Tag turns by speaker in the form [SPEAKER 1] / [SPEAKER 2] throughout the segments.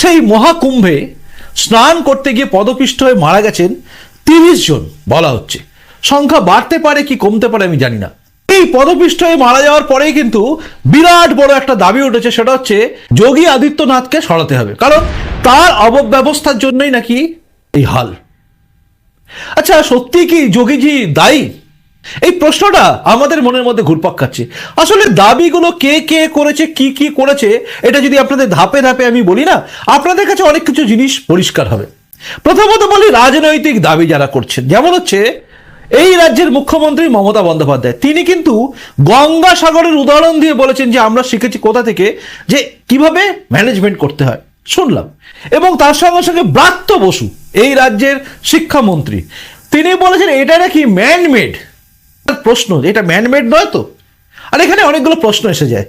[SPEAKER 1] সেই মহাকুম্ভে স্নান করতে গিয়ে পদপিষ্ট হয়ে মারা গেছেন তিরিশ জন, বলা হচ্ছে। সংখ্যা বাড়তে পারে কি কমতে পারে আমি জানি না। এই পদপিষ্ট হয়ে মারা যাওয়ার পরেই কিন্তু বিরাট বড় একটা দাবি উঠেছে, সেটা হচ্ছে যোগী আদিত্যনাথকে সরাতে হবে। কারণ তার অবব্যবস্থার জন্যই নাকি এই হাল। আচ্ছা সত্যি কি যোগীজি দায়ী? এই প্রশ্নটা আমাদের মনের মধ্যে ঘুরপাক খাচ্ছে। আসলে দাবিগুলো কে কে করেছে, কি কি করেছে, এটা যদি আপনাদের ধাপে ধাপে আমি বলি না, আপনাদের কাছে অনেক কিছু জিনিস পরিষ্কার হবে। প্রথমত বলি, রাজনৈতিক দাবি যারা করছেন, যেমন হচ্ছে, এই রাজ্যের মুখ্যমন্ত্রী মমতা বন্দ্যোপাধ্যায়, তিনি কিন্তু গঙ্গাসাগরের উদাহরণ দিয়ে বলেছেন যে, আমরা শিখেছি কোথা থেকে, যে কীভাবে ম্যানেজমেন্ট করতে হয়। শুনলাম। এবং তার সঙ্গে সঙ্গে ব্রাত্য বসু, এই রাজ্যের শিক্ষামন্ত্রী, তিনি বলেছেন, এটা নাকি ম্যানমেড প্রশ্ন এটা ম্যানমেড নয় তো? আর এখানে অনেকগুলো প্রশ্ন এসে যায়।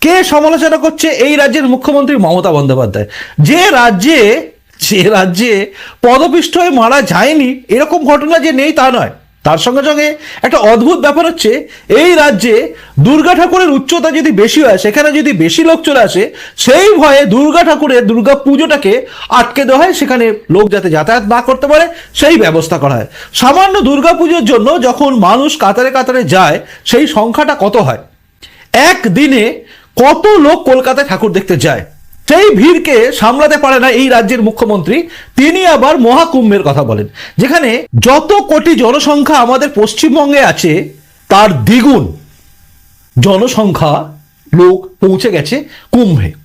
[SPEAKER 1] কে সমালোচনা করছে? এই রাজ্যের মুখ্যমন্ত্রী মমতা বন্দ্যোপাধ্যায়। যে রাজ্যে যে রাজ্যে পদপিষ্ট হয়ে মারা যায়নি, এরকম ঘটনা যে নেই তা নয়। তার সঙ্গে সঙ্গে একটা অদ্ভুত ব্যাপার হচ্ছে, এই রাজ্যে দুর্গা ঠাকুরের উচ্চতা যদি বেশি হয়, সেখানে যদি বেশি লোক চলে আসে, সেই ভয়ে দুর্গা ঠাকুরের দুর্গা পুজোটাকে আটকে দেওয়া হয়, সেখানে লোক যাতে যাতায়াত না করতে পারে, সেই ব্যবস্থা করা হয়। সামান্য দুর্গা পুজোর জন্য যখন মানুষ কাতারে কাতারে যায়, সেই সংখ্যাটা কত হয়? একদিনে কত লোক কলকাতায় ঠাকুর দেখতে যায়? সেই ভিড়কে সামলাতে পারে না এই রাজ্যের মুখ্যমন্ত্রী, তিনি আবার মহাকুম্ভের কথা বলেন, যেখানে যত কোটি জনসংখ্যা আমাদের পশ্চিমবঙ্গে আছে, তার দ্বিগুণ জনসংখ্যা লোক পৌঁছে গেছে কুম্ভে।